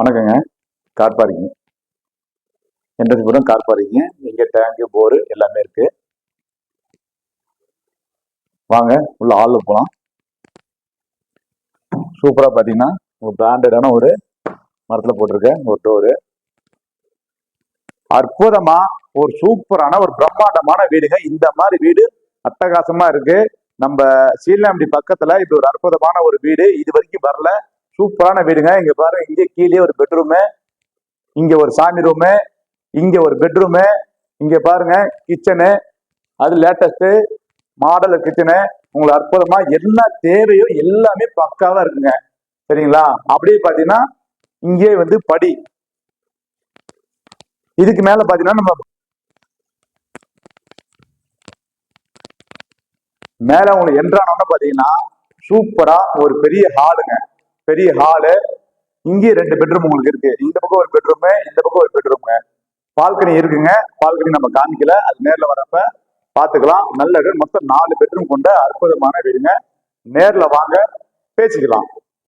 வணக்கங்க. Car parking entrance பூரா car parking இங்கே டேங்கு போரு எல்லாமே இருக்கு. வாங்க உள்ள ஹாலில் போகலாம் சூப்பராக பார்த்தீங்கன்னா ஒரு பிராண்டடான ஒரு மரத்தில் போட்டிருக்க ஒரு டோரு அற்புதமாக ஒரு சூப்பரான ஒரு பிரம்மாண்டமான வீடுங்க. இந்த மாதிரி வீடு அட்டகாசமாக இருக்குது நம்ம சீலாம்படி பக்கத்தில் இப்படி ஒரு அற்புதமான ஒரு வீடு இது வரைக்கும் வரல. சூப்பரான வீடுங்க. இங்க பாருங்க இங்க கீழே ஒரு பெட்ரூமு இங்க ஒரு சாமி ரூமு இங்க ஒரு பெட்ரூமு இங்க பாருங்க கிச்சனு அது லேட்டஸ்ட் மாடல் கிச்சனு உங்களுக்கு அற்புதமா என்ன தேவையோ எல்லாமே பக்காவா இருக்குங்க. சரிங்களா? அப்படியே பாத்தீங்கன்னா இங்கே வந்து படி. இதுக்கு மேல பாத்தீங்கன்னா நம்ம மேல உங்களுக்கு என்றானோன்னு பாத்தீங்கன்னா சூப்பரா ஒரு பெரிய ஹாலுங்க பெரிய ஹாலு இங்கே ரெண்டு பெட்ரூம் உங்களுக்கு இருக்கு. இந்த பக்கம் ஒரு பெட்ரூமு இந்த பக்கம் ஒரு பெட்ரூமுங்க பால்கனி இருக்குங்க. பால்கனி நம்ம காமிக்கல. அது நேரில் வரப்ப பார்த்துக்கலாம் நல்ல மொத்தம் நாலு பெட்ரூம் கொண்ட அற்புதமான வீடுங்க. நேரில் வாங்க பேசிக்கலாம்.